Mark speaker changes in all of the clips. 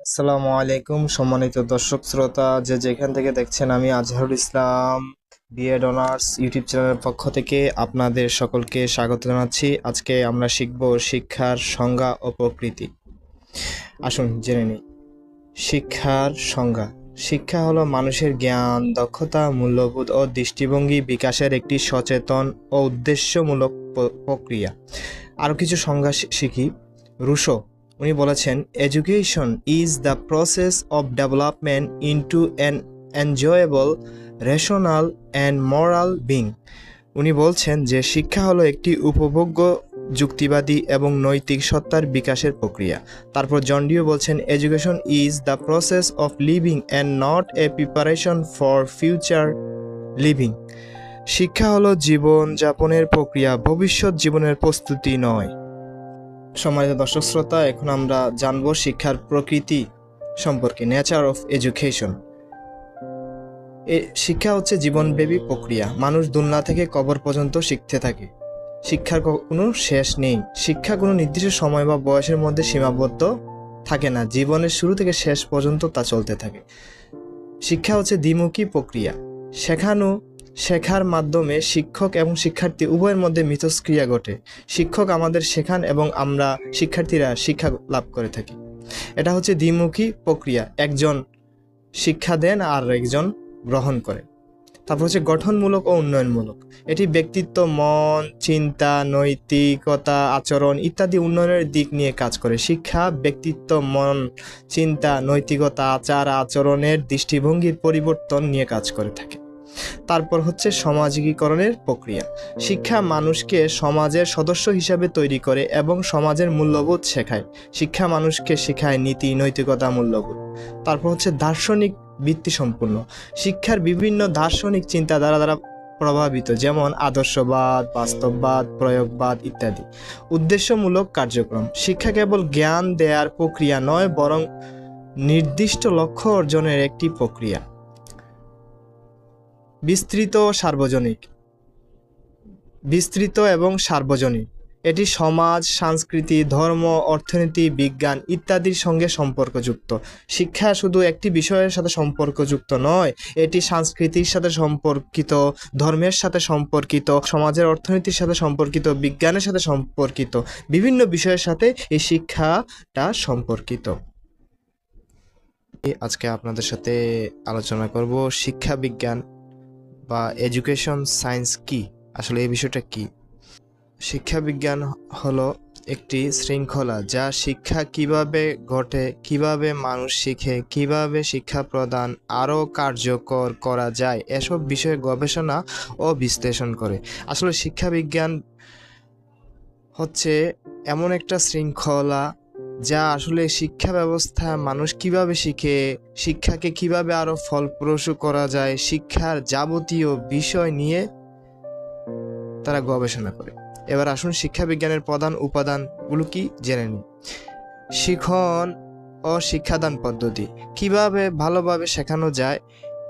Speaker 1: আসসালামু আলাইকুম, সম্মানিত দর্শক শ্রোতা, যে যেখান থেকে দেখছেন আমি Azharul Islam, B Ed honours YouTube চ্যানেলের পক্ষ থেকে আপনাদের সকলকে স্বাগত জানাচ্ছি। আজকে আমরা শিখব শিক্ষার সংজ্ঞা ও প্রকৃতি। আসুন জেনে নিই। শিক্ষার সংজ্ঞা। শিক্ষা হলো মানুষের জ্ঞান, দক্ষতা, মূল্যবোধ ও দৃষ্টিভঙ্গি বিকাশের একটি সচেতন ও উদ্দেশ্যমূলক প্রক্রিয়া। আরও কিছু সংজ্ঞা শিখি। রুশো উনি বলেছেন education is the process of development into an enjoyable rational and moral being উনি বলছেন যে, শিক্ষা হলো একটি উপভোগ্য, যুক্তিবাদী এবং নৈতিক সত্তার বিকাশের প্রক্রিয়া। তারপর জন্ডিও বলছেন education is the process of living and not a preparation for future living শিক্ষা হলো জীবন যাপনের প্রক্রিয়া, ভবিষ্যৎ জীবনের প্রস্তুতি নয়। সম্মানিত দর্শক শ্রোতা, এখন আমরা জানব শিক্ষার প্রকৃতি সম্পর্কে নেচার অফ এডুকেশন এ, শিক্ষা হচ্ছে জীবনব্যাপী প্রক্রিয়া। মানুষ দুনিয়া থেকে কবর পর্যন্ত শিখতে থাকে। শিক্ষার কোনো শেষ নেই। শিক্ষা কোনো নির্দিষ্ট সময় বা বয়সের মধ্যে সীমাবদ্ধ থাকে না। জীবনের শুরু থেকে শেষ পর্যন্ত তা চলতে থাকে। শিক্ষা হচ্ছে দ্বিমুখী প্রক্রিয়া। শেখানো শেখার মাধ্যমে শিক্ষক এবং শিক্ষার্থী উভয়ের মধ্যে মিথস্ক্রিয়া ঘটে। শিক্ষক আমাদের শেখান এবং আমরা শিক্ষার্থীরা শিক্ষা লাভ করে থাকি। এটা হচ্ছে দ্বিমুখী প্রক্রিয়া। একজন শিক্ষা দেন আর একজন গ্রহণ করে। তারপর হচ্ছে গঠনমূলক ও উন্নয়নমূলক। এটি ব্যক্তিত্ব, মন, চিন্তা, নৈতিকতা, আচরণ ইত্যাদি উন্নয়নের দিক নিয়ে কাজ করে। শিক্ষা, ব্যক্তিত্ব, মন, চিন্তা, নৈতিকতা, আচার, আচরণের দৃষ্টিভঙ্গির পরিবর্তন নিয়ে কাজ করে থাকে। তারপর হচ্ছে সামাজিকীকরণের প্রক্রিয়া। শিক্ষা মানুষকে সমাজের সদস্য হিসাবে তৈরি করে এবং সমাজের মূল্যবোধ শেখায়। শিক্ষা মানুষকে শেখায় নীতি, নৈতিকতা, মূল্যবোধ। তারপর হচ্ছে দার্শনিক ভিত্তি সম্পূর্ণ শিক্ষার বিভিন্ন দার্শনিক চিন্তাধারা দ্বারা প্রভাবিত, যেমন আদর্শবাদ, বাস্তববাদ, প্রয়োগবাদ ইত্যাদি। উদ্দেশ্যমূলক কার্যক্রম। শিক্ষা কেবল জ্ঞান দেয়ার প্রক্রিয়া নয়, বরং নির্দিষ্ট লক্ষ্য অর্জনের একটি প্রক্রিয়া। বিস্তৃত সার্বজনিক। বিস্তৃত এবং সার্বজনীন। এটি সমাজ, সংস্কৃতি, ধর্ম, অর্থনীতি, বিজ্ঞান ইত্যাদির সঙ্গে সম্পর্কযুক্ত। শিক্ষা শুধু একটি বিষয়ের সাথে সম্পর্কযুক্ত নয়, এটি সংস্কৃতির সাথে সম্পর্কিত, ধর্মের সাথে সম্পর্কিত, সমাজের অর্থনীতির সাথে সম্পর্কিত, বিজ্ঞানের সাথে সম্পর্কিত, বিভিন্ন বিষয়ের সাথে এই শিক্ষাটা সম্পর্কিত। আজকে আপনাদের সাথে আলোচনা করব শিক্ষা, বিজ্ঞান বা এডুকেশন সায়েন্স কি? আসলে এই বিষয়টা কি? শিক্ষা বিজ্ঞান হলো একটি শৃঙ্খলা যা শিক্ষা কীভাবে ঘটে, কীভাবে মানুষ শিখে, কীভাবে শিক্ষা প্রদান আরও কার্যকর করা যায়, এসব বিষয়ে গবেষণা ও বিশ্লেষণ করে। আসলে শিক্ষা বিজ্ঞান হচ্ছে এমন একটা শৃঙ্খলা যা আসলে শিক্ষা ব্যবস্থা, মানুষ কীভাবে শিখে, শিক্ষাকে কীভাবে আরও ফলপ্রসূ করা যায়, শিক্ষার যাবতীয় বিষয় নিয়ে তারা গবেষণা করে। এবার আসুন শিক্ষা বিজ্ঞানের প্রধান উপাদানগুলো কি জেনে নিই। শিখন ও শিক্ষাদান পদ্ধতি, কীভাবে ভালোভাবে শেখানো যায়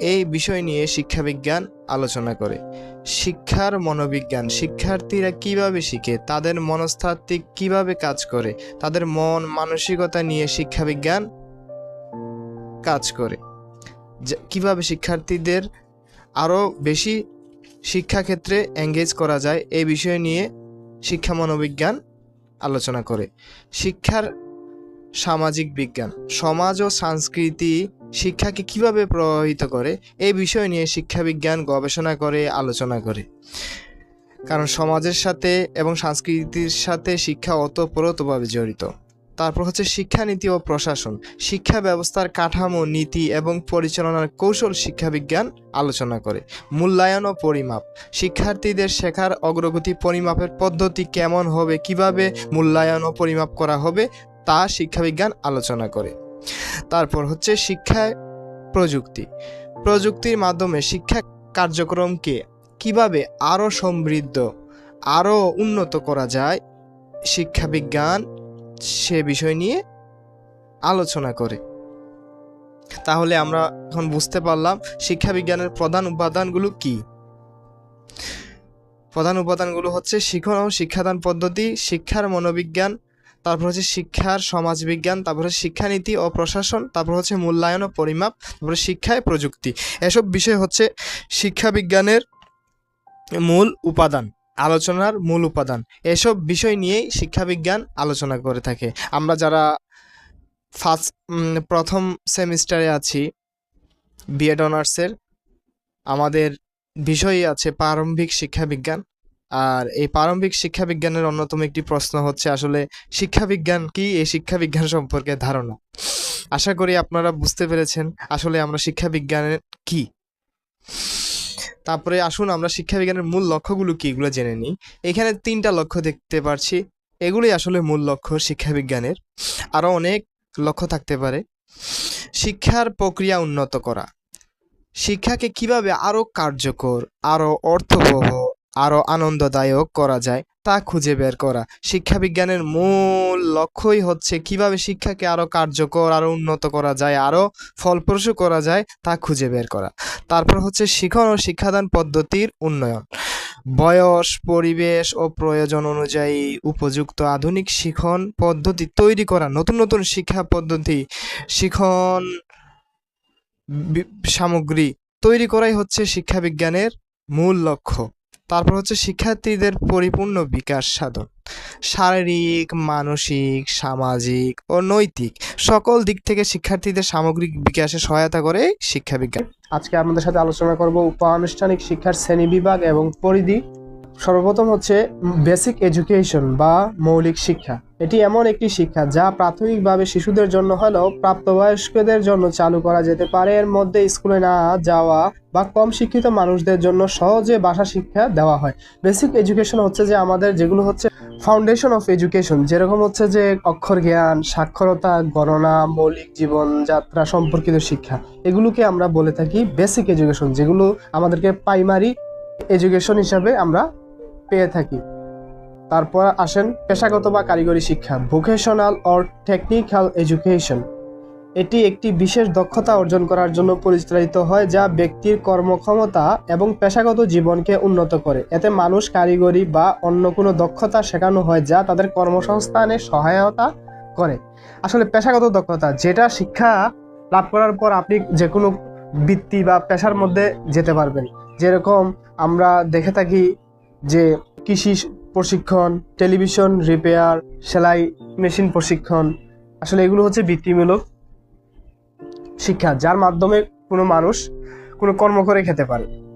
Speaker 1: এই বিষয় নিয়ে শিক্ষা বিজ্ঞান আলোচনা করে। শিক্ষার মনোবিজ্ঞান, শিক্ষার্থীরা কীভাবে শিখে, তাদের মনস্তাত্ত্বিক কীভাবে কাজ করে, তাদের মন মানসিকতা নিয়ে শিক্ষা বিজ্ঞান কাজ করে। কীভাবে শিক্ষার্থীদের আরও বেশি শিক্ষাক্ষেত্রে এঙ্গেজ করা যায়, এই বিষয় নিয়ে শিক্ষা মনোবিজ্ঞান আলোচনা করে। শিক্ষার সামাজিক বিজ্ঞান, সমাজ ও সংস্কৃতি শিক্ষাকে কীভাবে প্রভাবিত করে, এই বিষয় নিয়ে শিক্ষা বিজ্ঞান গবেষণা করে, আলোচনা করে। কারণ সমাজের সাথে এবং সংস্কৃতির সাথে শিক্ষা ওতপ্রোতভাবে জড়িত। তারপর হচ্ছে শিক্ষানীতি ও প্রশাসন, শিক্ষা ব্যবস্থার কাঠামো, নীতি এবং পরিচালনার কৌশল শিক্ষা বিজ্ঞান আলোচনা করে। মূল্যায়ন ও পরিমাপ, শিক্ষার্থীদের শেখার অগ্রগতি পরিমাপের পদ্ধতি কেমন হবে, কীভাবে মূল্যায়ন ও পরিমাপ করা হবে তা শিক্ষাবিজ্ঞান আলোচনা করে। তারপর হচ্ছে শিক্ষায় প্রযুক্তি। প্রযুক্তির মাধ্যমে শিক্ষা কার্যক্রমকে কীভাবে আরও সমৃদ্ধ আরও উন্নত করা যায়, শিক্ষাবিজ্ঞান সে বিষয় নিয়ে আলোচনা করে। তাহলে আমরা এখন বুঝতে পারলাম শিক্ষাবিজ্ঞানের প্রধান উপাদানগুলো কি। প্রধান উপাদানগুলো হচ্ছে শিখন ও শিক্ষাদান পদ্ধতি, শিক্ষার মনোবিজ্ঞান তারপর হচ্ছে শিক্ষার, সমাজবিজ্ঞান, তারপর হচ্ছে শিক্ষানীতি ও প্রশাসন, তারপর হচ্ছে মূল্যায়ন ও পরিমাপ, তারপরে শিক্ষায় প্রযুক্তি। এসব বিষয় হচ্ছে শিক্ষা বিজ্ঞানের মূল উপাদান, আলোচনার মূল উপাদান। এসব বিষয় নিয়েই শিক্ষাবিজ্ঞান আলোচনা করে থাকে। আমরা যারা ফার্স্ট প্রথম সেমিস্টারে আছি বিএড অনার্সের, আমাদের বিষয়ই আছে প্রারম্ভিক শিক্ষাবিজ্ঞান। আর এই প্রারম্ভিক শিক্ষাবিজ্ঞানের অন্যতম একটি প্রশ্ন হচ্ছে আসলে শিক্ষাবিজ্ঞান কি? এই শিক্ষাবিজ্ঞান সম্পর্কে ধারণা। আশা করি আপনারা বুঝতে পেরেছেন আসলে আমরা শিক্ষাবিজ্ঞানের কি। তারপরে আসুন আমরা শিক্ষাবিজ্ঞানের মূল লক্ষ্যগুলো কি এগুলো জেনে নিই। এখানে তিনটা লক্ষ্য দেখতে পারছি। এগুলোই আসলে মূল লক্ষ্য শিক্ষাবিজ্ঞানের। আরও অনেক লক্ষ্য থাকতে পারে। শিক্ষার প্রক্রিয়া উন্নত করা। শিক্ষাকে কীভাবে আরও কার্যকর আরও অর্থবহ আরও আনন্দদায়ক করা যায়, তা খুঁজে বের করা। শিক্ষাবিজ্ঞানের মূল লক্ষ্যই হচ্ছে কীভাবে শিক্ষাকে আরও কার্যকর আরও উন্নত করা যায় আরও ফলপ্রসূ করা যায়, তা খুঁজে বের করা। তারপর হচ্ছে শিখন ও শিক্ষাদান পদ্ধতির উন্নয়ন। বয়স, পরিবেশ ও প্রয়োজন অনুযায়ী উপযুক্ত আধুনিক শিখন পদ্ধতি তৈরি করা, নতুন নতুন শিক্ষা পদ্ধতি, শিখন সামগ্রী তৈরি করাই হচ্ছে শিক্ষাবিজ্ঞানের মূল লক্ষ্য। তারপর হচ্ছে শিক্ষার্থীদের পরিপূর্ণ বিকাশ সাধন। শারীরিক, মানসিক, সামাজিক ও নৈতিক সকল দিক থেকে শিক্ষার্থীদের সামগ্রিক বিকাশে সহায়তা করে শিক্ষাবিজ্ঞান
Speaker 2: আজকে আমাদের সাথে আলোচনা করব উপানুষ্ঠানিক শিক্ষার শ্রেণি বিভাগ এবং পরিধি। সর্বপ্রথম হচ্ছে বেসিক এডুকেশন বা মৌলিক শিক্ষা। এটি এমন একটি শিক্ষা যা প্রাথমিকভাবে শিশুদের জন্য হলেও প্রাপ্তবয়স্কদের জন্য চালু করা যেতে পারে। এর মধ্যে স্কুলে না যাওয়া বা কম শিক্ষিত মানুষদের জন্য সহজে ভাষা শিক্ষা দেওয়া হয়। বেসিক এডুকেশন হচ্ছে যে আমাদের যেগুলো হচ্ছে ফাউন্ডেশন অফ এডুকেশন, যেরকম হচ্ছে যে অক্ষর জ্ঞান, সাক্ষরতা, গণনা, মৌলিক জীবনযাত্রা সম্পর্কিত শিক্ষা, এগুলোকে আমরা বলে থাকি বেসিক এডুকেশন, যেগুলো আমাদেরকে প্রাইমারি এডুকেশন হিসাবে আমরা পেয়ে থাকি। তারপর আসেন পেশাগত বা কারিগরি শিক্ষা ভোকেশনাল অর টেকনিক্যাল এডুকেশন এটি একটি বিশেষ দক্ষতা অর্জন করার জন্য পরিচালিত হয় যা ব্যক্তির কর্মক্ষমতা এবং পেশাগত জীবনকে উন্নত করে। এতে মানুষ কারিগরি বা অন্য কোনো দক্ষতা শেখানো হয় যা তাদের কর্মসংস্থানে সহায়তা করে। আসলে পেশাগত দক্ষতা, যেটা শিক্ষা লাভ করার পর আপনি যে কোনো বৃত্তি বা পেশার মধ্যে যেতে পারবেন। যেরকম আমরা দেখে থাকি যে কৃষি প্রশিক্ষণ, টেলিভিশন, রিপেয়ার, সেলাই, মেশিন প্রশিক্ষণ। আসলে এগুলো হচ্ছে বৃত্তিমূলক শিক্ষা, যার মাধ্যমে কোনো মানুষ কোনো কর্ম করে খেতে পারে।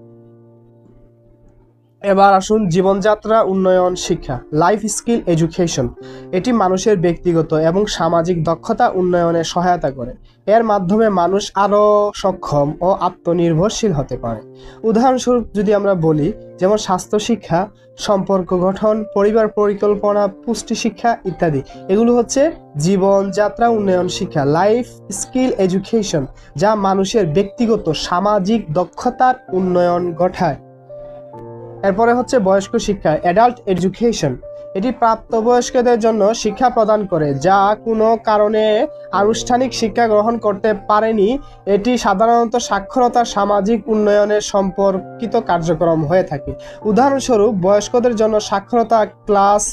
Speaker 2: এবার আসুন জীবনযাত্রা, উন্নয়ন, শিক্ষা লাইফ স্কিল এডুকেশন এটি মানুষের ব্যক্তিগত এবং সামাজিক দক্ষতা উন্নয়নে সহায়তা করে। এর মাধ্যমে মানুষ আরও সক্ষম ও আত্মনির্ভরশীল হতে পারে। উদাহরণস্বরূপ যদি আমরা বলি, যেমন স্বাস্থ্য শিক্ষা, সম্পর্ক গঠন, পরিবার পরিকল্পনা, পুষ্টি শিক্ষা ইত্যাদি। এগুলো হচ্ছে জীবনযাত্রা, উন্নয়ন, শিক্ষা লাইফ স্কিল এডুকেশন যা মানুষের ব্যক্তিগত, সামাজিক দক্ষতার উন্নয়ন ঘটায়। এরপরে হচ্ছে বয়স্ক শিক্ষা অ্যাডাল্ট এডুকেশন এটি প্রাপ্তবয়স্কদের জন্য শিক্ষা প্রদান করে, যা কোনো কারণে আনুষ্ঠানিক শিক্ষা গ্রহণ করতে পারেনি। এটি সাধারণত সাক্ষরতা সামাজিক উন্নয়নের সম্পর্কিত কার্যক্রম হয়ে থাকে। উদাহরণস্বরূপ, বয়স্কদের জন্য সাক্ষরতা ক্লাস,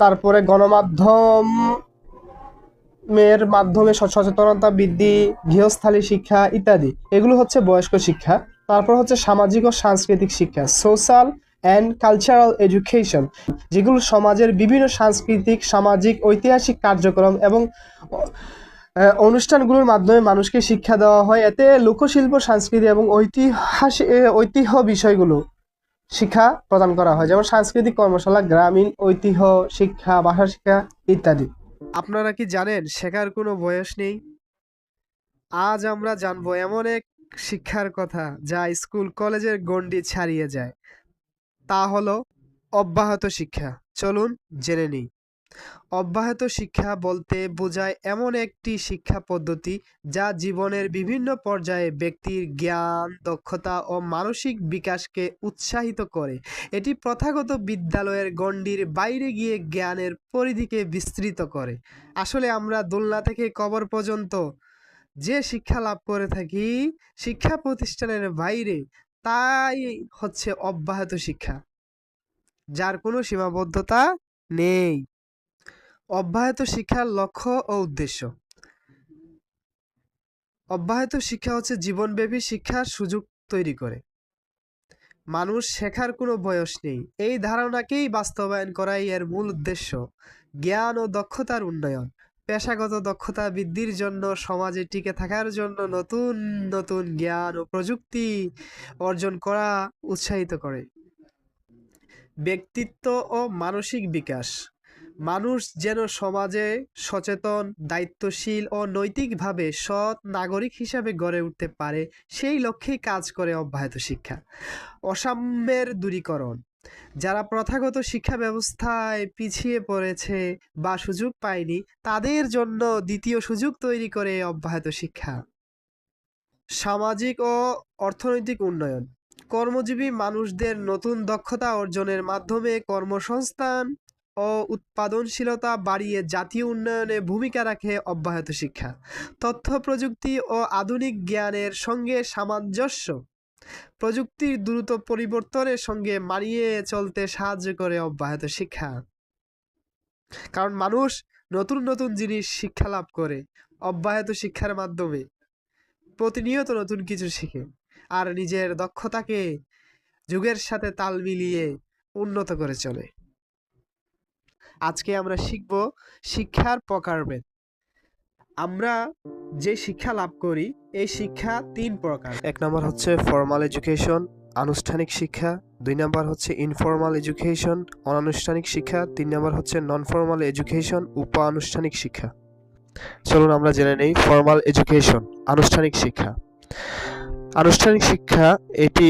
Speaker 2: তারপরে গণমাধ্যম এর মাধ্যমে সচেতনতা বৃদ্ধি, গৃহস্থালী শিক্ষা ইত্যাদি। এগুলো হচ্ছে বয়স্ক শিক্ষা। তারপর হচ্ছে সামাজিক ও সাংস্কৃতিক শিক্ষা সোশ্যাল অ্যান্ড কালচারাল এডুকেশন যেগুলো সমাজের বিভিন্ন সাংস্কৃতিক, সামাজিক, ঐতিহাসিক কার্যক্রম এবং অনুষ্ঠানগুলোর মাধ্যমে মানুষকে শিক্ষা দেওয়া হয়। এতে লোকশিল্প, সংস্কৃতি এবং ঐতিহাসিক ঐতিহ্য বিষয়গুলো শিক্ষা প্রদান করা হয়। যেমন সাংস্কৃতিক কর্মশালা, গ্রামীণ ঐতিহ্য শিক্ষা, ভাষা শিক্ষা ইত্যাদি।
Speaker 1: আপনারা কি জানেন শেখার কোনো বয়স নেই? আজ আমরা জানব এমন এক শিক্ষার কথা যা স্কুল কলেজের গণ্ডি ছাড়িয়ে যায়, তা হলো অব্যাহত শিক্ষা। চলুন জেনে নিই। অব্যাহত শিক্ষা বলতে বোঝায় এমন একটি শিক্ষা পদ্ধতি যা জীবনের বিভিন্ন পর্যায়ে ব্যক্তির জ্ঞান, দক্ষতা ও মানসিক বিকাশকে উৎসাহিত করে। এটি প্রথাগত বিদ্যালয়ের গণ্ডির বাইরে গিয়ে জ্ঞানের পরিধিকে বিস্তৃত করে। আসলে আমরা দোলনা থেকে কবর পর্যন্ত যে শিক্ষা লাভ করে থাকি শিক্ষা প্রতিষ্ঠানের বাইরে, তাই হচ্ছে অব্যাহত শিক্ষা। যার কোনো সীমাবদ্ধতা নেই।
Speaker 2: অব্যাহত শিক্ষার লক্ষ্য ও উদ্দেশ্য। অব্যাহত শিক্ষা হচ্ছে জীবনব্যাপী শিক্ষার সুযোগ তৈরি করে। মানুষ শেখার কোনো বয়স নেই। এই ধারণাকেই বাস্তবায়ন করাই এর মূল উদ্দেশ্য। জ্ঞান ও দক্ষতার উন্নয়ন। পেশাগত দক্ষতা বৃদ্ধির জন্য সমাজে টিকে থাকার জন্য নতুন নতুন জ্ঞান ও প্রযুক্তি অর্জন করা উৎসাহিত করে। ব্যক্তিত্ব ও মানসিক বিকাশ। মানুষ যেন সমাজে সচেতন, দায়িত্বশীল ও নৈতিকভাবে সৎ নাগরিক হিসাবে গড়ে উঠতে পারে, সেই লক্ষ্যেই কাজ করে অব্যাহত শিক্ষা। অসাম্যের দূরীকরণ। যারা প্রথাগত শিক্ষা ব্যবস্থায় পিছিয়ে পড়েছে বা সুযোগ পায়নি, তাদের জন্য দ্বিতীয় সুযোগ তৈরি করে অব্যাহত শিক্ষা। সামাজিক ও অর্থনৈতিক উন্নয়ন। কর্মজীবী মানুষদের নতুন দক্ষতা অর্জনের মাধ্যমে কর্মসংস্থান ও উৎপাদনশীলতা বাড়িয়ে জাতীয় উন্নয়নে ভূমিকা রাখে অব্যাহত শিক্ষা। তথ্য প্রযুক্তি ও আধুনিক জ্ঞানের সঙ্গে সামঞ্জস্য। প্রযুক্তির দ্রুত পরিবর্তনের সঙ্গে মানিয়ে চলতে সাহায্য করে অব্যাহত শিক্ষা। কারণ মানুষ নতুন নতুন জিনিস শিক্ষা লাভ করে, অব্যাহত শিক্ষার মাধ্যমে। প্রতিনিয়ত নতুন কিছু শিখে আর নিজের দক্ষতাকে যুগের সাথে তাল মিলিয়ে উন্নত করে চলে। আজকে আমরা শিখব শিক্ষার প্রকারভেদ। আমরা যে শিক্ষা লাভ করি, এই শিক্ষা তিন প্রকার।
Speaker 1: এক নম্বর হচ্ছে ফর্মাল এডুকেশন আনুষ্ঠানিক শিক্ষা। দুই নম্বর হচ্ছে ইনফর্মাল এডুকেশন অনানুষ্ঠানিক শিক্ষা। তিন নম্বর হচ্ছে নন ফর্মাল এডুকেশন উপ আনুষ্ঠানিক শিক্ষা। চলুন আমরা জেনে নেই ফর্মাল এডুকেশন আনুষ্ঠানিক শিক্ষা। আনুষ্ঠানিক শিক্ষা এটি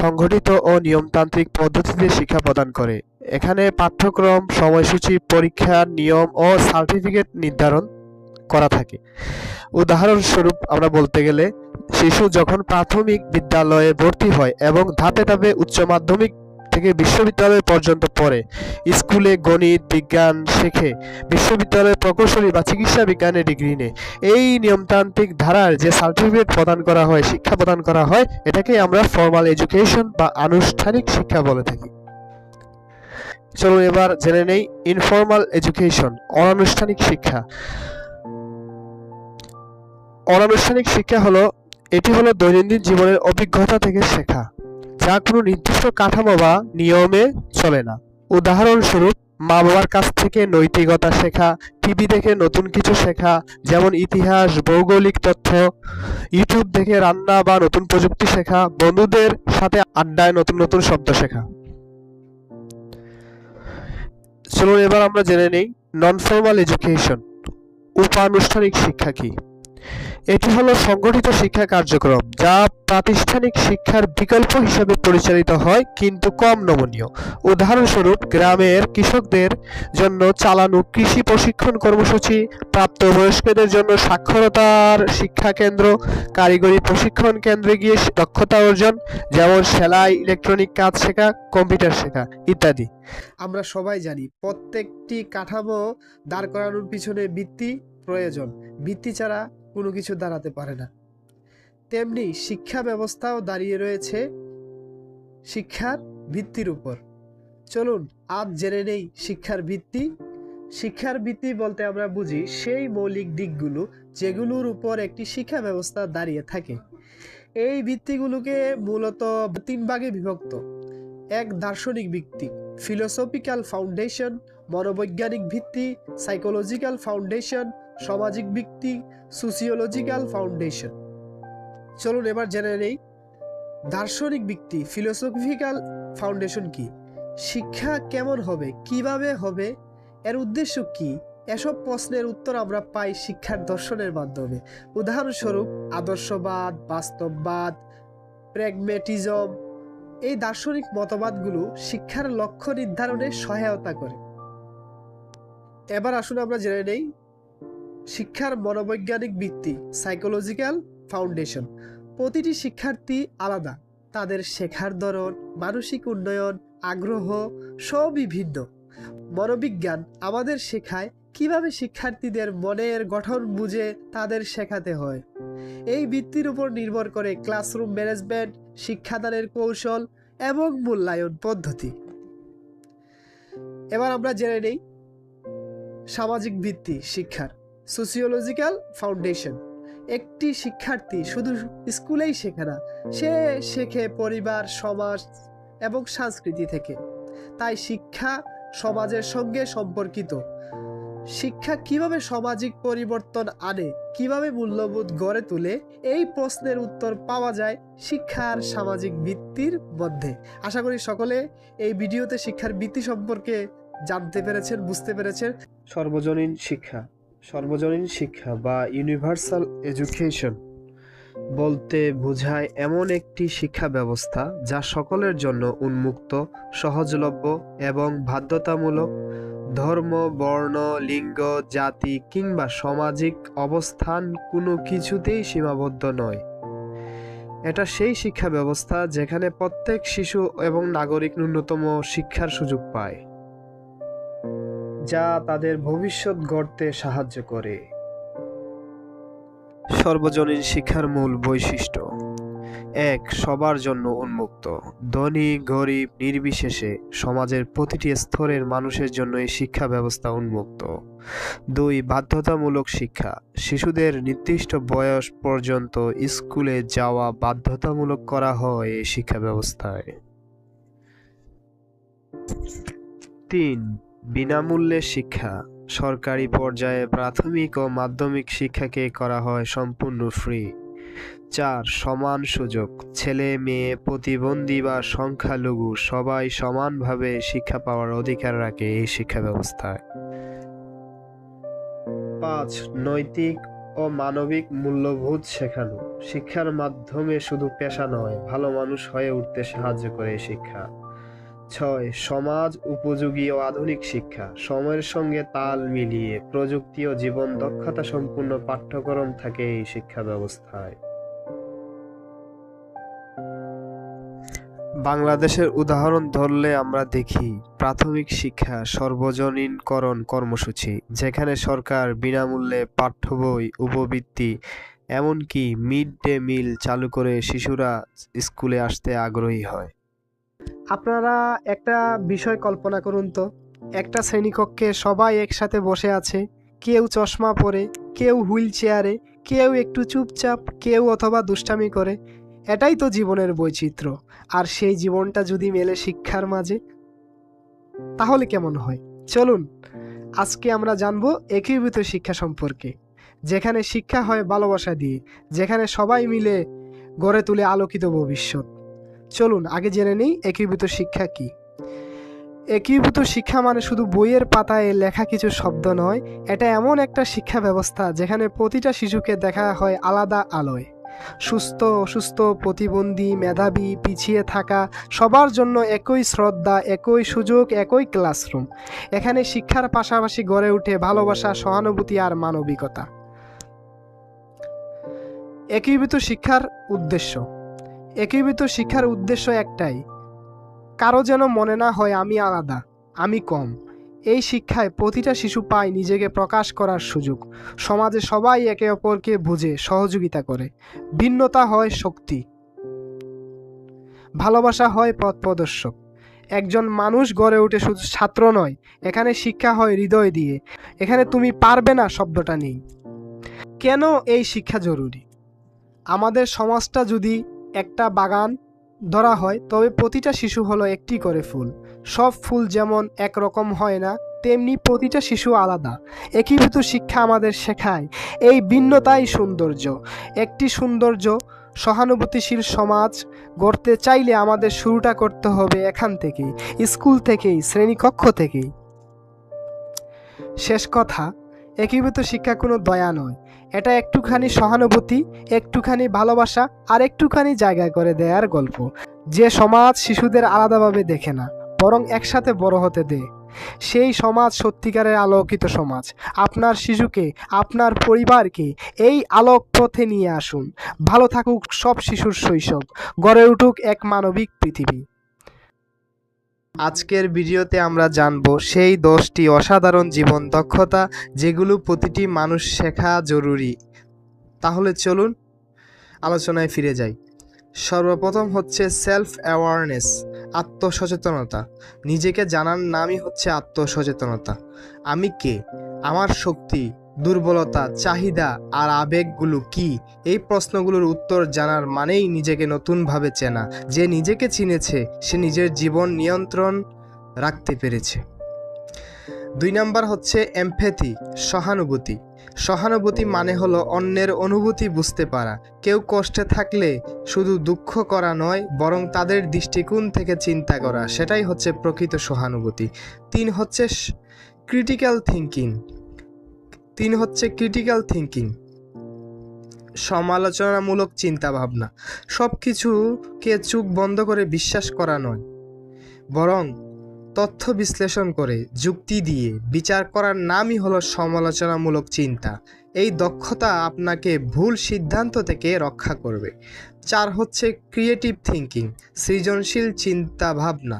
Speaker 1: সংগঠিত ও নিয়মতান্ত্রিক পদ্ধতিতে শিক্ষা প্রদান করে। এখানে পাঠ্যক্রম, সময়সূচি, পরীক্ষা, নিয়ম ও সার্টিফিকেট নির্ধারণ করা থাকে। উদাহরণস্বরূপ আমরা বলতে গেলে, শিশু যখন প্রাথমিক বিদ্যালয়ে ভর্তি হয় এবং ধাপে ধাপে উচ্চ মাধ্যমিক থেকে বিশ্ববিদ্যালয় পর্যন্ত পড়ে, স্কুলে গণিত, বিজ্ঞান শেখে, বিশ্ববিদ্যালয়ে প্রকৌশলী বা চিকিৎসা বিজ্ঞানে ডিগ্রি নেয়। এই নিয়মতান্ত্রিক ধারার যে সার্টিফিকেট প্রদান করা হয়, শিক্ষা প্রদান করা হয়, এটাকে আমরা ফর্মাল এডুকেশন বা আনুষ্ঠানিক শিক্ষা বলে থাকি। চলুন এবার জেনে নেই ইনফর্মাল এডুকেশন অনানুষ্ঠানিক শিক্ষা। অনানুষ্ঠানিক শিক্ষা হলো, এটি হলো দৈনন্দিন জীবনের অভিজ্ঞতা থেকে শেখা, যা কোনো নির্দিষ্ট কাঠামো বা নিয়মে চলে না। উদাহরণস্বরূপ, মা বাবার কাছ থেকে নৈতিকতা শেখা, টিভি দেখে নতুন কিছু শেখা, যেমন ইতিহাস, ভৌগোলিক তথ্য, ইউটিউব দেখে রান্না বা নতুন প্রযুক্তি শেখা, বন্ধুদের সাথে আড্ডায় নতুন নতুন শব্দ শেখা। চলুন এবার আমরা জেনে নেই নন ফর্মাল এডুকেশন উপানুষ্ঠানিক শিক্ষা কি? এটি হলো সংগঠিত শিক্ষা কার্যক্রম, যা প্রাতিষ্ঠানিক শিক্ষার বিকল্প হিসেবে পরিচালিত হয়, কিন্তু কম নমনীয়। উদাহরণস্বরূপ, গ্রামের কৃষকদের জন্য চালানো কৃষি প্রশিক্ষণ কর্মসূচি, প্রাপ্তবয়স্কদের জন্য সাক্ষরতার শিক্ষা কেন্দ্র, কারিগরি প্রশিক্ষণ কেন্দ্রে গিয়ে দক্ষতা অর্জন, যেমন সেলাই, ইলেকট্রনিক কাজ শেখা, কম্পিউটার শেখা, ইত্যাদি।
Speaker 2: আমরা সবাই জানি, প্রত্যেকটি কাঠামো দাঁড় করানোর পিছনে বৃত্তি প্রয়োজন। বৃত্তি ছাড়া কোনো কিছু দাঁড়াতে পারে না। তেমনি শিক্ষা ব্যবস্থাও দাঁড়িয়ে রয়েছে শিক্ষার ভিত্তির উপর। চলুন, আজ জেনে নেই শিক্ষার ভিত্তি। শিক্ষার ভিত্তি বলতে আমরা বুঝি সেই মৌলিক দিকগুলো যেগুলোর উপর একটি শিক্ষা ব্যবস্থা দাঁড়িয়ে থাকে। এই ভিত্তিগুলোকে মূলত তিন ভাগে বিভক্ত। এক, দার্শনিক ভিত্তি ফিলোসফিক্যাল ফাউন্ডেশন মনোবৈজ্ঞানিক ভিত্তি সাইকোলজিক্যাল ফাউন্ডেশন সামাজিক ভিত্তি সোসিওলজিক্যাল ফাউন্ডেশন চলুন এবার জেনে নেই, দার্শনিক ব্যক্তি ফিলোসফিক্যাল ফাউন্ডেশন কি? শিক্ষা কেমন হবে? কীভাবে হবে? এর উদ্দেশ্য কি? এসব প্রশ্নের উত্তর আমরা পাই শিক্ষার দর্শনের মাধ্যমে। উদাহরণস্বরূপ, আদর্শবাদ, বাস্তববাদ প্র্যাগমেটিজম এই দার্শনিক মতবাদগুলো শিক্ষার লক্ষ্য নির্ধারণে সহায়তা করে। এবার আসুন আমরা জেনে নেই শিক্ষার মনোবৈজ্ঞানিক ভিত্তি সাইকোলজিক্যাল ফাউন্ডেশন প্রতিটি শিক্ষার্থী আলাদা। তাদের শেখার ধরন, মানসিক উন্নয়ন, আগ্রহ, সবই ভিন্ন। মনোবিজ্ঞান আমাদের শেখায় কীভাবে শিক্ষার্থীদের মনের গঠন বুঝে তাদের শেখাতে হয়। এই ভিত্তির উপর নির্ভর করে ক্লাসরুম ম্যানেজমেন্ট শিক্ষাদানের কৌশল এবং মূল্যায়ন পদ্ধতি। এবার আমরা জেনে নেই সামাজিক ভিত্তি শিক্ষার। সোসিওলজিক্যাল ফাউন্ডেশন একটি শিক্ষার্থী শুধু স্কুলেই শেখে না, সে শেখে পরিবার, সমাজ এবং সংস্কৃতি থেকে। তাই শিক্ষা সমাজের সঙ্গে সম্পর্কিত। শিক্ষা কীভাবে সামাজিক পরিবর্তন আনে, কীভাবে মূল্যবোধ গড়ে তোলে, এই প্রশ্নের উত্তর পাওয়া যায় শিক্ষার সামাজিক ভিত্তির মধ্যে। আশা করি সকলে এই ভিডিওতে শিক্ষার ভিত্তি সম্পর্কে জানতে পেরেছেন, বুঝতে পেরেছেন। সর্বজনীন শিক্ষা। সর্বজনীন শিক্ষা বা ইউনিভার্সাল এডুকেশন বলতে বোঝায় এমন একটি শিক্ষা ব্যবস্থা যা সকলের জন্য উন্মুক্ত, সহজলভ্য এবং বাধ্যতামূলক। ধর্ম, বর্ণ, লিঙ্গ, জাতি কিংবা সামাজিক অবস্থান কোনো কিছুতেই সীমাবদ্ধ নয়। এটা সেই শিক্ষা ব্যবস্থা যেখানে প্রত্যেক শিশু এবং নাগরিক ন্যূনতম শিক্ষার সুযোগ পায়। যা তাদের ভবিষ্যৎ গড়তে সাহায্য করে। সর্বজনীন শিক্ষার মূল বৈশিষ্ট্য। এক, সবার জন্য উন্মুক্ত। ধনী, গরিব, নির্বিশেষে সমাজের প্রতিটি স্তরের মানুষের জন্য এই শিক্ষা ব্যবস্থা উন্মুক্ত। দুই, বাধ্যতামূলক শিক্ষা। শিশুদের নির্দিষ্ট বয়স পর্যন্ত স্কুলে যাওয়া বাধ্যতামূলক করা হয় এই শিক্ষা ব্যবস্থায়। তিন বিনামূল্যে শিক্ষা। সরকারি পর্যায়ে প্রাথমিক ও মাধ্যমিক শিক্ষাকে করা হয় সম্পূর্ণ ফ্রি। চার, সমান সুযোগ। ছেলে, মেয়ে, প্রতিবন্ধী বা সংখ্যালঘু সবাই সমানভাবে শিক্ষা পাওয়ার অধিকার রাখে এই শিক্ষা ব্যবস্থায়। পাঁচ, নৈতিক ও মানবিক মূল্যবোধ শেখানো। শিক্ষার মাধ্যমে শুধু পেশা নয়, ভালো মানুষ হয়ে উঠতে সাহায্য করে এই শিক্ষা। ছয় সমাজ উপযোগী ও আধুনিক শিক্ষা, সময়ের সঙ্গে তাল মিলিয়ে প্রযুক্তি ও জীবন দক্ষতা সম্পূর্ণ পাঠ্যক্রম থাকে এই শিক্ষা ব্যবস্থায়। বাংলাদেশের উদাহরণ ধরলে আমরা দেখি, প্রাথমিক শিক্ষা সর্বজনীনকরণ কর্মসূচি, যেখানে সরকার বিনামূল্যে পাঠ্য বই, উপবৃত্তি, এমনকি মিড ডে মিল চালু করে শিশুরা স্কুলে আসতে আগ্রহী হয়। আপনারা একটা বিষয় কল্পনা করুন তো। একটা শ্রেণীকক্ষে সবাই একসাথে বসে আছে। কেউ চশমা পরে, কেউ হুইল চেয়ারে, কেউ একটু চুপচাপ, কেউ অথবা দুষ্টামি করে। এটাই তো জীবনের বৈচিত্র্য। আর সেই জীবনটা যদি মেলে শিক্ষার মাঝে, তাহলে কেমন হয়? চলুন, আজকে আমরা জানব একীভূত শিক্ষা সম্পর্কে। যেখানে শিক্ষা হয় ভালোবাসা দিয়ে, যেখানে সবাই মিলে গড়ে তুলে আলোকিত ভবিষ্যৎ। চলুন, আগে জেনে নেই একীভূত শিক্ষা কি। একীভূত শিক্ষা মানে শুধু বইয়ের পাতায় লেখা কিছু শব্দ নয়, এটা এমন একটা শিক্ষা ব্যবস্থা যেখানে প্রতিটা শিশুকে দেখা হয় আলাদা আলোয়। সুস্থ, অসুস্থ, প্রতিবন্ধী, মেধাবী, পিছিয়ে থাকা, সবার জন্য একই শ্রদ্ধা, একই সুযোগ, একই ক্লাসরুম। এখানে শিক্ষার পাশাপাশি গড়ে ওঠে ভালোবাসা, সহানুভূতি আর মানবিকতা। একীভূত শিক্ষার উদ্দেশ্য। একীভূত শিক্ষার উদ্দেশ্য একটাই। কারও যেন মনে না হয় আমি আলাদা, আমি কম। এই শিক্ষায় প্রতিটা শিশু পায় নিজেকে প্রকাশ করার সুযোগ। সমাজে সবাই একে অপরকে বুঝে, সহযোগিতা করে। ভিন্নতা হয় শক্তি। ভালোবাসা হয় পথ প্রদর্শক। একজন মানুষ গড়ে ওঠে শুধু ছাত্র নয়, এখানে শিক্ষা হয় হৃদয় দিয়ে। এখানে তুমি পারবে না শব্দটা নেই। কেন এই শিক্ষা জরুরি? আমাদের সমাজটা যদি একটা বাগান ধরা হয়, তবে প্রতিটা শিশু হলো একটি করে ফুল। সব ফুল যেমন একরকম হয় না, তেমনি প্রতিটা শিশু আলাদা। একীভূত শিক্ষা আমাদের শেখায়, এই ভিন্নতাই সৌন্দর্য। একটি সৌন্দর্য সহানুভূতিশীল সমাজ গড়তে চাইলে আমাদের শুরুটা করতে হবে এখান থেকেই, স্কুল থেকেই, শ্রেণীকক্ষ থেকেই। শেষ কথা, একীভূত শিক্ষা কোনো দয়া নয়। এটা একটুখানি সহানুভূতি, একটুখানি ভালোবাসা আর একটুখানি জায়গা করে দেয়ার গল্প। যে সমাজ শিশুদের আলাদাভাবে দেখে না, বরং একসাথে বড় হতে দেয়। সেই সমাজ সত্যিকারের আলোকিত সমাজ। আপনার শিশুকে, আপনার পরিবারকে এই আলোক পথে নিয়ে আসুন। ভালো থাকুক সব শিশুর শৈশব। গড়ে উঠুক এক মানবিক পৃথিবী। আজকের ভিডিওতে আমরা জানব সেই দশটি অসাধারণ জীবন দক্ষতা যেগুলো প্রতিটি মানুষ শেখা জরুরি। তাহলে চলুন আলোচনায় ফিরে যাই। সর্বপ্রথম হচ্ছে সেলফ অ্যাওয়ারনেস আত্মসচেতনতা। নিজেকে জানার নামই হচ্ছে আত্মসচেতনতা। আমি কে?
Speaker 1: আমার শক্তি দুর্বলতা, চাহিদা আর আবেগগুলো কি? এই প্রশ্নগুলোর উত্তর জানার মানেই নিজেকে নতুনভাবে চেনা। যে নিজেকে চিনেছে, সে নিজের জীবন নিয়ন্ত্রণ রাখতে পেরেছে। দুই নাম্বার হচ্ছে এমফেথি সহানুভূতি। সহানুভূতি মানে হলো অন্যের অনুভূতি বুঝতে পারা। কেউ কষ্টে থাকলে শুধু দুঃখ করা নয়, বরং তাদের দৃষ্টিকোণ থেকে চিন্তা করা। সেটাই হচ্ছে প্রকৃত সহানুভূতি। তিন হচ্ছে ক্রিটিক্যাল থিঙ্কিং তিন হচ্ছে ক্রিটিক্যাল থিঙ্কিং সমালোচনামূলক চিন্তা ভাবনা সব কিছুকে চোখ বন্ধ করে বিশ্বাস করা নয়, বরং তথ্য বিশ্লেষণ করে, যুক্তি দিয়ে, বিচার করার নামই হলো সমালোচনামূলক চিন্তা। এই দক্ষতা আপনাকে ভুল সিদ্ধান্ত থেকে রক্ষা করবে। চার হচ্ছে ক্রিয়েটিভ থিঙ্কিং সৃজনশীল চিন্তা ভাবনা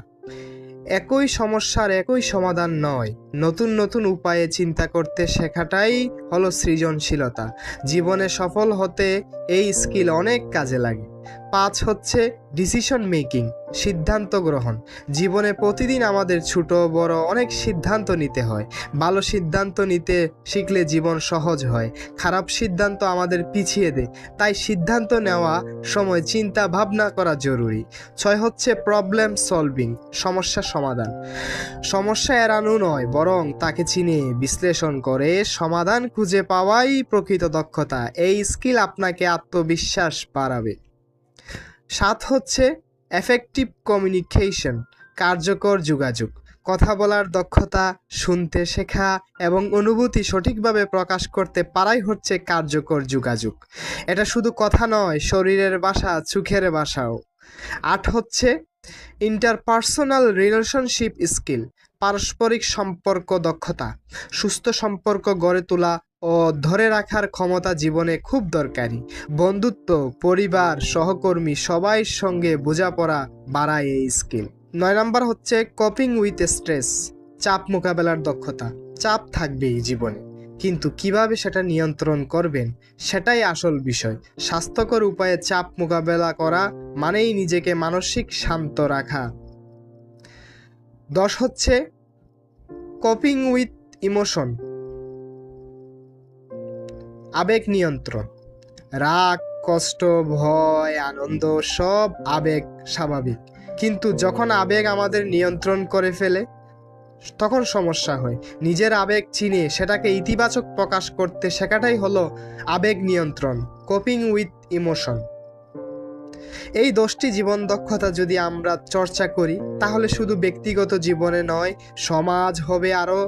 Speaker 1: একই সমস্যার একই সমাধান নয়। নতুন নতুন উপায়ে চিন্তা করতে শেখাটাই হলো সৃজনশীলতা। জীবনে সফল হতে এই স্কিল অনেক কাজে লাগে। পাঁচ হচ্ছে ডিসিশন মেকিং সিদ্ধান্ত গ্রহণ। জীবনে প্রতিদিন আমাদের ছোট বড় অনেক সিদ্ধান্ত নিতে হয়। ভালো সিদ্ধান্ত নিতে শিখলে জীবন সহজ হয়। খারাপ সিদ্ধান্ত আমাদের পিছিয়ে দেয়। তাই সিদ্ধান্ত নেওয়া সময় চিন্তা ভাবনা করা জরুরি। ছয় হচ্ছে প্রবলেম সলভিং সমস্যা সমাধান। সমস্যা এড়ানো নয়, বরং তাকে চিনে, বিশ্লেষণ করে, সমাধান খুঁজে পাওয়াই প্রকৃত দক্ষতা। এই স্কিল আপনাকে আত্মবিশ্বাস বাড়াবে। সাত হচ্ছে এফেক্টিভ কমিউনিকেশন কার্যকর যোগাযোগ। কথা বলার দক্ষতা, শুনতে শেখা এবং অনুভূতি সঠিকভাবে প্রকাশ করতে পারাই হচ্ছে কার্যকর যোগাযোগ। এটা শুধু কথা নয়, শরীরের বাসা চোখের বাসাও আট হচ্ছে ইন্টারপার্সোনাল রিলেশনশিপ স্কিল পারস্পরিক সম্পর্ক দক্ষতা, সুস্থ সম্পর্ক গড়ে তোলা ও ধরে রাখার ক্ষমতা জীবনে খুব দরকারি। বন্ধুত্ব, পরিবার, সহকর্মী সবাই সঙ্গে বোঝাপড়া বাড়ায় এই স্কিল। নয় নাম্বার হচ্ছে কপিং উইথ স্ট্রেস চাপ মোকাবেলার দক্ষতা। চাপ থাকবেই জীবনে, কিন্তু কীভাবে সেটা নিয়ন্ত্রণ করবেন সেটাই আসল বিষয়। স্বাস্থ্যকর উপায়ে চাপ মোকাবেলা করা মানেই নিজেকে মানসিক শান্ত রাখা। দশ হচ্ছে কপিং উইথ ইমোশন আবেগ নিয়ন্ত্রণ। রাগ, কষ্ট, ভয়, আনন্দ সব আবেগ স্বাভাবিক। কিন্তু যখন আবেগ আমাদের নিয়ন্ত্রণ করে ফেলে, তখন সমস্যা হয়। নিজের আবেগ চিনে সেটাকে ইতিবাচক প্রকাশ করতে শেখাটাই হলো আবেগ নিয়ন্ত্রণ কোপিং উইথ ইমোশন এই দশটি জীবন দক্ষতা যদি আমরা চর্চা করি, তাহলে শুধু ব্যক্তিগত জীবনে নয়, সমাজ হবে আরও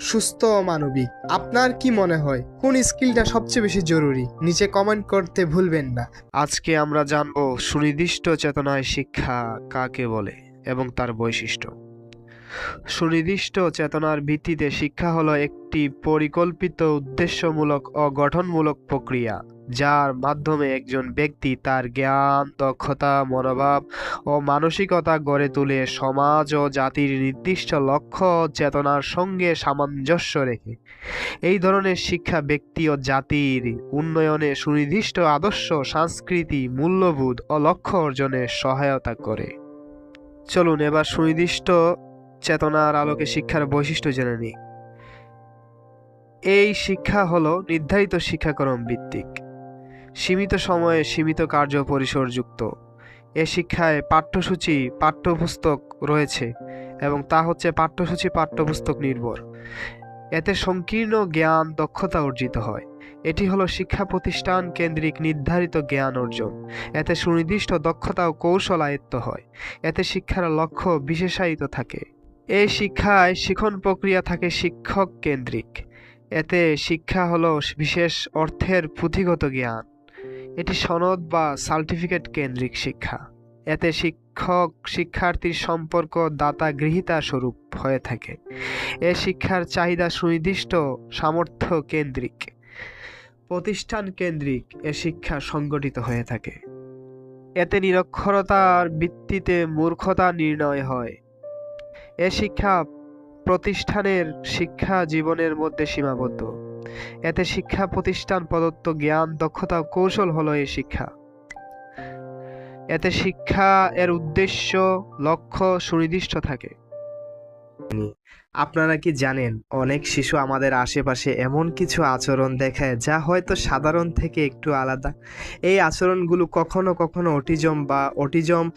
Speaker 1: সুস্থ ও মানবিক আপনার কি মনে হয়? কোন স্কিলটা সবচেয়ে বেশি জরুরি? নিচে কমেন্ট করতে ভুলবেন না।
Speaker 3: আজকে আমরা জানব সুনির্দিষ্ট চেতনায় শিক্ষা কাকে বলে এবং তার বৈশিষ্ট্য। সুনির্দিষ্ট চেতনার ভিত্তিতে শিক্ষা হলো একটি পরিকল্পিত উদ্দেশ্যমূলক ও গঠনমূলক প্রক্রিয়া। যার মাধ্যমে একজন ব্যক্তি তার জ্ঞান, দক্ষতা, মনোভাব ও মানসিকতা গড়ে তুলে সমাজ ও জাতির নির্দিষ্ট লক্ষ্য চেতনার সঙ্গে সামঞ্জস্য রেখে। এই ধরনের শিক্ষা ব্যক্তি ও জাতির উন্নয়নে সুনির্দিষ্ট আদর্শ, সংস্কৃতি, মূল্যবোধ ও লক্ষ্য অর্জনে সহায়তা করে। চলুন এবার সুনির্দিষ্ট চেতনার আলোকে শিক্ষার বৈশিষ্ট্য জেনে নিই। এই শিক্ষা হলো নির্ধারিত শিক্ষাক্রম ভিত্তিক। সীমিত সময়ে সীমিত কার্য পরিসরযুক্ত এ শিক্ষায় পাঠ্যসূচি, পাঠ্যপুস্তক রয়েছে এবং তা হচ্ছে পাঠ্যসূচি, পাঠ্যপুস্তক নির্ভর। এতে সংকীর্ণ জ্ঞান দক্ষতা অর্জিত হয়। এটি হলো শিক্ষা প্রতিষ্ঠান কেন্দ্রিক নির্ধারিত জ্ঞান অর্জন। এতে সুনির্দিষ্ট দক্ষতা ও কৌশল আয়ত্ত হয়। এতে শিক্ষার লক্ষ্য বিশেষায়িত থাকে। এই শিক্ষায় শিখন প্রক্রিয়া থাকে শিক্ষক কেন্দ্রিক। এতে শিক্ষা হলো বিশেষ অর্থের পুঁথিগত জ্ঞান। এটি সনদ বা সার্টিফিকেট কেন্দ্রিক শিক্ষা। এতে শিক্ষক, শিক্ষার্থীর সম্পর্ক দাতা গৃহীতা স্বরূপ হয়ে থাকে। এ শিক্ষার চাহিদা সুনির্দিষ্ট, সামর্থ্য কেন্দ্রিক। প্রতিষ্ঠান কেন্দ্রিক এ শিক্ষা সংগঠিত হয়ে থাকে। এতে নিরক্ষরতার ভিত্তিতে মূর্খতা নির্ণয় হয়। এ শিক্ষা প্রতিষ্ঠানের শিক্ষা জীবনের মধ্যে সীমাবদ্ধ। এতে শিক্ষা প্রতিষ্ঠান, প্রদত্ত জ্ঞান, দক্ষতা কৌশল হলো এই শিক্ষা। এতে শিক্ষা এর উদ্দেশ্য, লক্ষ্য, সুনির্দিষ্ট থাকে।
Speaker 1: আপনারা কি জানেন, অনেক শিশু আমাদের আশেপাশে এমন কিছু আচরণ দেখায় যা হয়তো সাধারণ থেকে একটু আলাদা? এই আচরণগুলো কখনো কখনো অটিজম বা অটিজম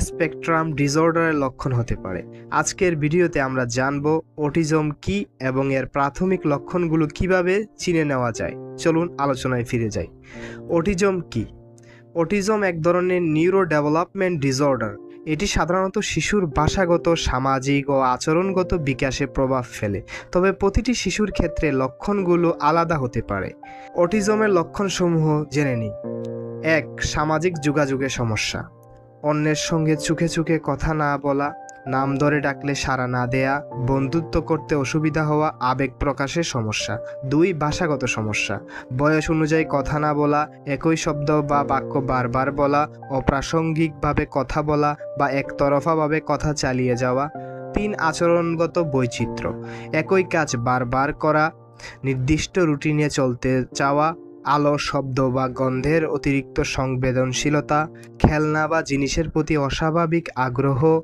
Speaker 1: স্পেকট্রাম ডিসঅর্ডারের লক্ষণ হতে পারে। আজকের ভিডিওতে আমরা জানব অটিজম কি এবং এর প্রাথমিক লক্ষণগুলো কীভাবে চিনে নেওয়া যায়। চলুন আলোচনায় ফিরে যাই। অটিজম কি? অটিজম এক ধরনের নিউরো ডেভেলপমেন্ট ডিসঅর্ডার। এটি সাধারণত শিশুর ভাষাগত, সামাজিক ও আচরণগত বিকাশে প্রভাব ফেলে। তবে প্রতিটি শিশুর ক্ষেত্রে লক্ষণগুলো আলাদা হতে পারে। অটিজমের লক্ষণসমূহ জেনে নিই। এক, সামাজিক যোগাযোগের সমস্যা। অন্যের সঙ্গে চোখে চোখে কথা না বলা, নাম ধরে ডাকলে সাড়া না দেয়া, বন্ধুত্ব করতে অসুবিধা হওয়া আবেগ প্রকাশের সমস্যা। দুই, ভাষাগত সমস্যা। বয়স অনুযায়ী কথা না বলা, একই শব্দ বা বাক্য বারবার বলা, অপ্রাসঙ্গিকভাবে কথা বলা বা একতরফাভাবে কথা চালিয়ে যাওয়া। তিন, আচরণগত বৈচিত্র্য। একই কাজ বারবার করা, নির্দিষ্ট রুটিনে চলতে চাওয়া আলো, শব্দ বা গন্ধের অতিরিক্ত সংবেদনশীলতা, খেলনা বা জিনিসের প্রতি অস্বাভাবিক আগ্রহ।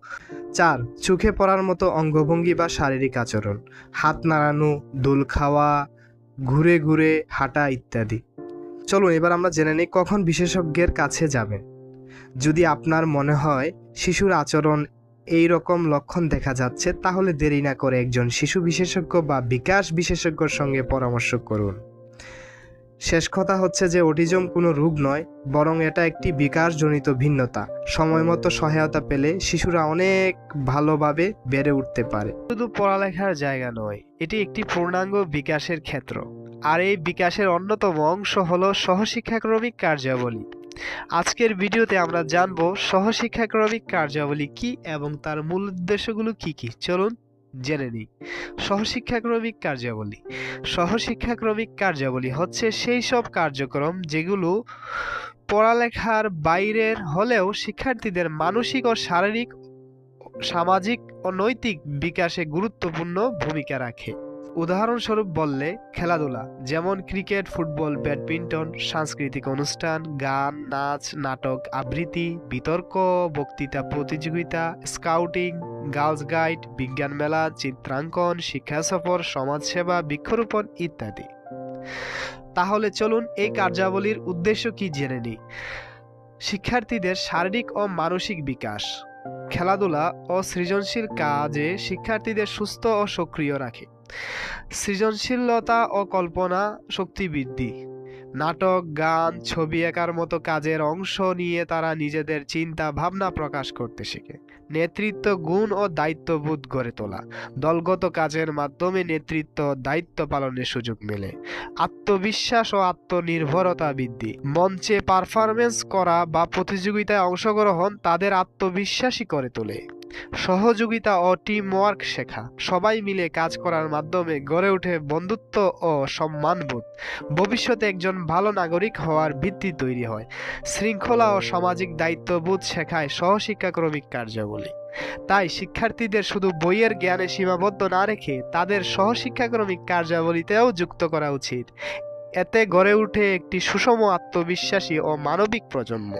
Speaker 1: চার, চোখে পড়ার মতো অঙ্গভঙ্গি বা শারীরিক আচরণ। হাত নাড়ানো, দোল খাওয়া, ঘুরে ঘুরে হাঁটা ইত্যাদি। চলুন, এবার আমরা জেনে নিই কখন বিশেষজ্ঞের কাছে যাবেন। যদি আপনার মনে হয় শিশুর আচরণ এই রকম লক্ষণ দেখা যাচ্ছে, তাহলে দেরি না করে একজন শিশু বিশেষজ্ঞ বা বিকাশ বিশেষজ্ঞর সঙ্গে পরামর্শ করুন। শেষ কথা হচ্ছে যে অটিজম কোনো রোগ নয়, বরং এটা একটি বিকাশজনিত ভিন্নতা। সময় মতো সহায়তা পেলে শিশুরা অনেক ভালোভাবে বেড়ে উঠতে পারে। শুধু পড়ালেখার জায়গা নয়, এটি একটি পূর্ণাঙ্গ বিকাশের ক্ষেত্র। আর এই বিকাশের অন্যতম অংশ হলো সহশিক্ষাক্রমিক কার্যাবলী। আজকের ভিডিওতে আমরা জানব সহশিক্ষাক্রমিক কার্যাবলী কি এবং তার মূল উদ্দেশ্যগুলো কি কি। চলুন জেনে নিই। সহশিক্ষাক্রমিক কার্যাবলী। সহশিক্ষাক্রমিক কার্যাবলী হচ্ছে সেই সব কার্যক্রম যেগুলো পড়ালেখার বাইরের হলেও শিক্ষার্থীদের মানসিক ও শারীরিক, সামাজিক ও নৈতিক বিকাশে গুরুত্বপূর্ণ ভূমিকা রাখে। উদাহরণস্বরূপ বললে, খেলাধুলা, যেমন ক্রিকেট, ফুটবল, ব্যাডমিন্টন, সাংস্কৃতিক অনুষ্ঠান, গান, নাচ, নাটক, আবৃত্তি, বিতর্ক, বক্তৃতা, প্রতিযোগিতা, স্কাউটিং, গার্লস গাইড, বিজ্ঞান মেলা, চিত্রাঙ্কন, শিক্ষা সফর, সমাজসেবা, বৃক্ষরোপণ ইত্যাদি। তাহলে চলুন এই কার্যাবলীর উদ্দেশ্য কি জেনে নিই। শিক্ষার্থীদের শারীরিক ও মানসিক বিকাশ। খেলাধুলা ও সৃজনশীল কাজে শিক্ষার্থীদের সুস্থ ও সক্রিয় রাখে। সৃজনশীলতা ও কল্পনা শক্তি বৃদ্ধি। নাটক, গান, ছবি আঁকার মতো কাজের অংশ নিয়ে তারা নিজেদের চিন্তা ভাবনা প্রকাশ করতে শেখে। নেতৃত্ব গুণ ও দায়িত্ববোধ গড়ে তোলা। দলগত কাজের মাধ্যমে নেতৃত্ব দায়িত্ব পালনের সুযোগ মেলে। আত্মবিশ্বাস ও আত্মনির্ভরতা বৃদ্ধি। মঞ্চে পারফরমেন্স করা বা প্রতিযোগিতায় অংশগ্রহণ তাদের আত্মবিশ্বাসী করে তোলে। সহযোগিতা ও টিম ওয়ার্ক শেখা। সবাই মিলে কাজ করার মাধ্যমে গড়ে ওঠে বন্ধুত্ব ও সম্মানবোধ। ভবিষ্যতে একজন ভালো নাগরিক হওয়ার ভিত্তি তৈরি হয়। শৃঙ্খলা ও সামাজিক দায়িত্ববোধ শেখায় সহশিক্ষাক্রমিক কার্যাবলী। তাই শিক্ষার্থীদের শুধু বইয়ের জ্ঞানে সীমাবদ্ধ না রেখে তাদের সহশিক্ষাক্রমিক কার্যাবলীতেও যুক্ত করা উচিত। এতে গড়ে উঠে একটি সুষম আত্মবিশ্বাসী ও মানবিক প্রজন্ম।